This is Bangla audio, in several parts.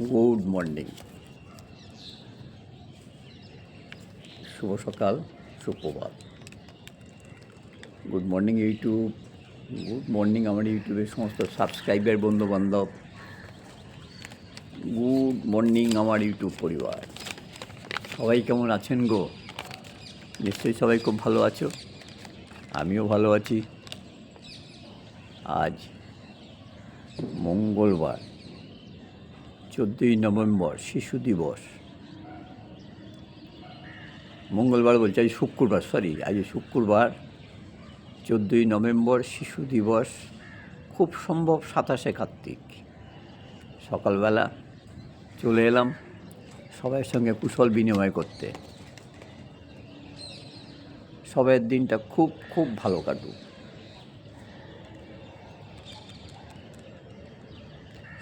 Good morning. শুভ সকাল, সুপ্রভাত। Good morning YouTube. Good morning আমার ইউটিউবের সমস্ত সাবস্ক্রাইবার বন্ধু বান্ধব গুড মর্নিং আমার ইউটিউব পরিবার। সবাই কেমন আছেন গো? নিশ্চয়ই সবাই খুব ভালো আছো। আমিও ভালো আছি। আজ মঙ্গলবার। চোদ্দোই নভেম্বর শিশু দিবস। মঙ্গলবার বলছি, আজ শুক্রবার সরি আজ শুক্রবার, চোদ্দোই নভেম্বর শিশু দিবস, খুব সম্ভব সাতাশে কার্তিক। সকালবেলা চলে এলাম সবার সঙ্গে কুশল বিনিময় করতে। সবাইয়ের দিনটা খুব খুব ভালো কাটুক।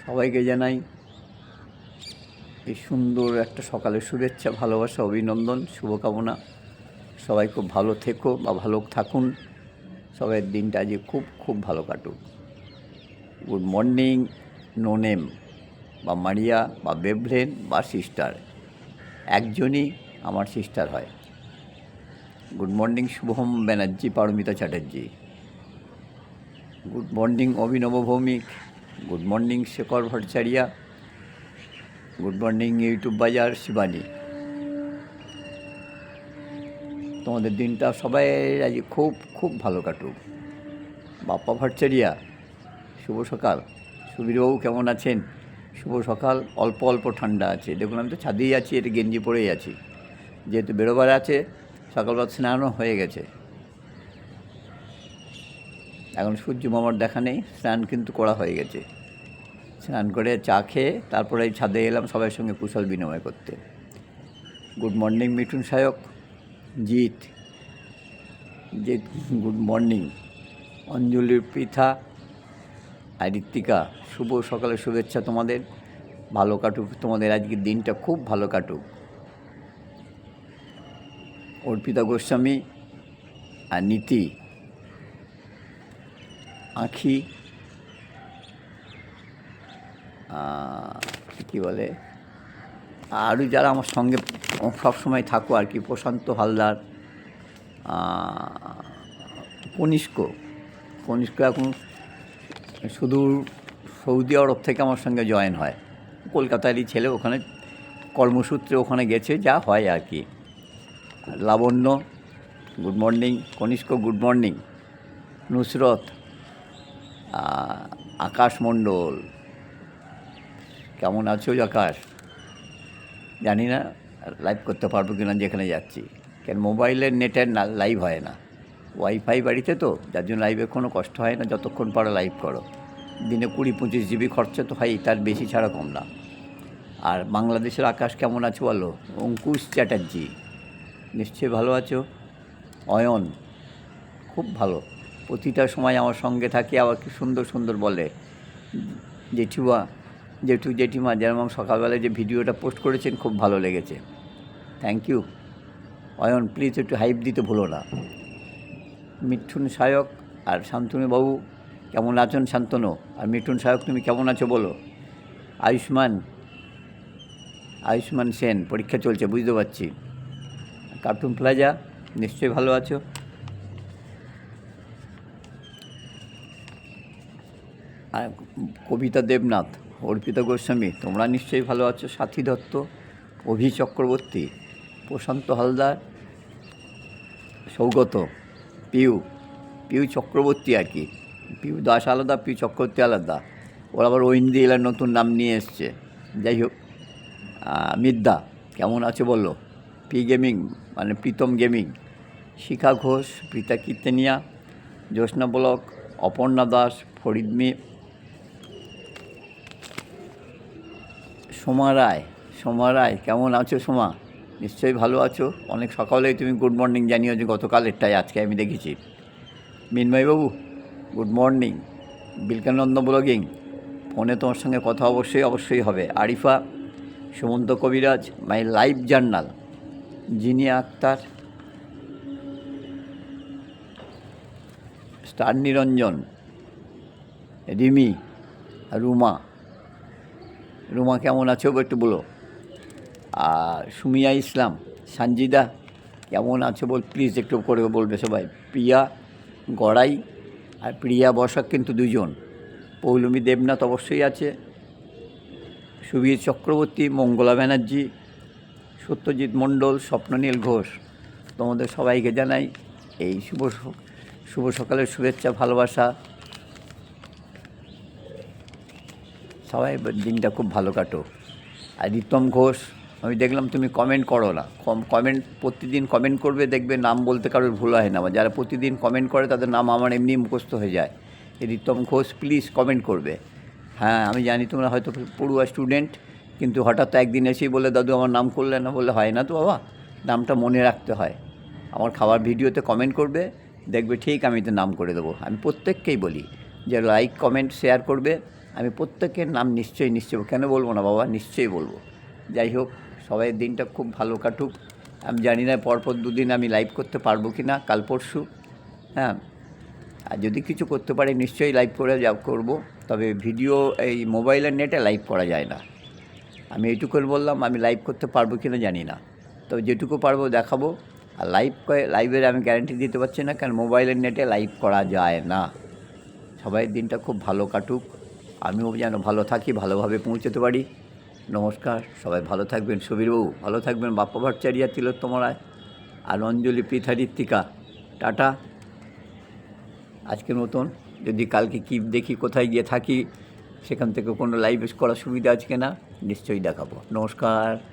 সবাইকে জানাই এই সুন্দর একটা সকালের শুভেচ্ছা, ভালোবাসা, অভিনন্দন, শুভকামনা। সবাই খুব ভালো থেকো বা ভালো থাকুন। সবাইয়ের দিনটা আজ খুব খুব ভালো কাটুক। গুড মর্নিং নো নেম বা মারিয়া বা বেভ্রেন বা সিস্টার। একজনই আমার সিস্টার হয়। Good morning, Shubham Banerjee, Paromita Chatterjee. Good morning, Abhinav Bhowmik. Good morning, Shekhar Bhattacharya. Good morning YouTube বাজার শিবানী তোমাদের দিনটা সবাই আজ খুব খুব ভালো কাটুক। বাপ্পা ভট্টাচারিয়া শুভ সকাল। সুবীরবাবু কেমন আছেন? শুভ সকাল, অল্প অল্প ঠান্ডা আছে। দেখুন, আমি তো ছাদেই আছি এটা গেঞ্জি পরেই আছি। যেহেতু বেরোবার আছে, সকালবেলা স্নানও হয়ে গেছে। এখন সূর্য মামার দেখা নেই, স্নান কিন্তু করা হয়ে গেছে। স্নান করে চা খেয়ে তারপরে ছাদে এলাম সবার সঙ্গে কুশল বিনিময় করতে। Good morning Mithun Sayak. Jit. Jit good morning অঞ্জলির Pritha. আর ঋত্বিকা শুভ সকালের শুভেচ্ছা তোমাদের। ভালো কাটুক তোমাদের, আজকের দিনটা খুব ভালো কাটুক। অর্পিতা গোস্বামী আর নীতি। আঁখি। কী বলে? আরও যারা আমার সঙ্গে সবসময় থাকো আর কি, প্রশান্ত হালদার কনিষ্ক কনিষ্ক এখন সুদূর সৌদি আরব থেকে আমার সঙ্গে জয়েন হয়। কলকাতারই ছেলে, ওখানে কর্মসূত্রে ওখানে গেছে, যা হয় আর কি। Labanya good morning Kanishka good morning Nusrat Akash Mondal কেমন আছো আকাশ জানি না লাইভ করতে পারব কিনা যেখানে যাচ্ছি। কেন মোবাইলের নেটের না লাইভ হয় না। ওয়াইফাই বাড়িতে তো, যার জন্য লাইভে কোনো কষ্ট হয় না, যতক্ষণ পারো লাইভ করো। দিনে কুড়ি পঁচিশ জিবি খরচা তো হয়, তার বেশি ছাড়া কম না। আর বাংলাদেশের আকাশ কেমন আছে বলো? অঙ্কুশ চ্যাটার্জি। নিশ্চয়ই ভালো আছো? অয়ন, খুব ভালো। প্রতিটা সময় আমার সঙ্গে থাকে, আবার কি সুন্দর সুন্দর বলে। জেঠুয়া জেঠু জেঠিমা যেরকম সকালবেলায় যে ভিডিওটা পোস্ট করেছেন, খুব ভালো লেগেছে। থ্যাংক ইউ অয়ন প্লিজ একটু হাইপ দিতে ভুলো না। মিঠুন সায়ক আর শান্তনু বাবু, কেমন আছেন শান্তনু? আর মিঠুন সায়ক, তুমি কেমন আছো বলো? আয়ুষ্মান আয়ুষ্মান সেন, পরীক্ষা চলছে, বুঝতে পারছি। কার্টুন প্লাজা নিশ্চয়ই ভালো আছো? আর কবিতা দেবনাথ অর্পিতা গোস্বামী, তোমরা নিশ্চয়ই ভালো আছো, সাথী দত্ত, অভি চক্রবর্তী, প্রশান্ত হালদার, সৌগত, পিউ পিউ চক্রবর্তী আর কি। পিউ দাস আলাদা, পিউ চক্রবর্তী আলাদা। ওরা আবার ঐন্দি এলার নতুন নাম নিয়ে এসছে। যাই হোক মিদ্যা, কেমন আছে বলল পি গেমিং মানে প্রীতম গেমিং। শিখা ঘোষ, প্রীতা কীর্তনিয়া, জ্যোৎস্না ব্লক, অপর্ণা দাস, ফরিদ মি সোমা রায় সোমা রায়, কেমন আছো সোমা? নিশ্চয়ই ভালো আছো। অনেক সকালেই তুমি গুড মর্নিং জানিয়েছো গতকালেরটাই আজকে আমি দেখেছি। মিনময়বাবু গুড মর্নিং বিলকানন্দ ব্লগিং। ফোনে তোমার সঙ্গে কথা অবশ্যই অবশ্যই হবে। Arifa, Sumanta Kabiraj my live journal Zinia Akhtar. Star Niranjan. Rimi, Ruma. Ruma কেমন আছো একটু বলো? আর সুমিয়া ইসলাম, সানজিদা কেমন আছো বল প্লিজ একটু করে বলবে সবাই। প্রিয়া, গড়াই আর প্রিয়া বসাক কিন্তু দুজন পৌলমী দেবনাথ অবশ্যই আছে। সুবীর চক্রবর্তী, মঙ্গলা ব্যানার্জি, সত্যজিৎ মণ্ডল, স্বপ্ননীল ঘোষ। তোমাদের সবাইকে জানাই এই শুভ শুভ সকালের শুভেচ্ছা, ভালোবাসা। সবাই দিনটা খুব ভালো কাটো। আর রিতম ঘোষ, আমি দেখলাম তুমি কমেন্ট করো না। কম কমেন্ট প্রতিদিন কমেন্ট করবে, দেখবে নাম বলতে কারোর ভুল হয় না। যারা প্রতিদিন কমেন্ট করে, তাদের নাম আমার এমনি মুখস্থ হয়ে যায়। রিতম ঘোষ প্লিজ কমেন্ট করবে। হ্যাঁ আমি জানি তোমরা হয়তো পড়ুয়া স্টুডেন্ট কিন্তু হঠাৎ একদিন এসেই বলে, দাদু, আমার নাম করলে না? বলে হয় না তো বাবা, নামটা মনে রাখতে হয়। আমার খাবার ভিডিওতে কমেন্ট করবে, দেখবে ঠিক আমি তো নাম করে দেবো। আমি প্রত্যেককেই বলি যে লাইক কমেন্ট শেয়ার করবে। আমি প্রত্যেকের নাম নিশ্চয়ই নিশ্চয় কেন বলব না বাবা? নিশ্চয়ই বলব। যাই হোক, সবাই দিনটা খুব ভালো কাটুক। আমি জানি না পরপর দুদিন আমি লাইভ করতে পারব কি না, কাল পরশু। হ্যাঁ আর যদি কিছু করতে পারি, নিশ্চয়ই লাইভ করে যা করব। তবে ভিডিও এই মোবাইলের নেটে লাইভ করা যায় না। আমি এইটুকু বললাম, আমি লাইভ করতে পারব কি না জানি না। তবে যেটুকু পারব দেখাবো। আর লাইভ লাইভের আমি গ্যারান্টি দিতে পারছি না, কারণ মোবাইলের নেটে লাইভ করা যায় না। সবাই দিনটা খুব ভালো কাটুক। আমিও যেন ভালো থাকি, ভালোভাবে পৌঁছতে পারি। নমস্কার, সবাই ভালো থাকবেন। সুবীরবাবু, ভালো থাকবেন। বাপ্পা ভট্টাচারিয়া তিলোত্তম রায় আর অঞ্জলি পৃথা ঋত্বিকা। টাটা। আজকের মতন। যদি কালকে কি দেখি, কোথায় গিয়ে থাকি, সেখান থেকে কোনো লাইভ করার সুবিধা আছে কিনা নিশ্চয়ই দেখাবো। নমস্কার।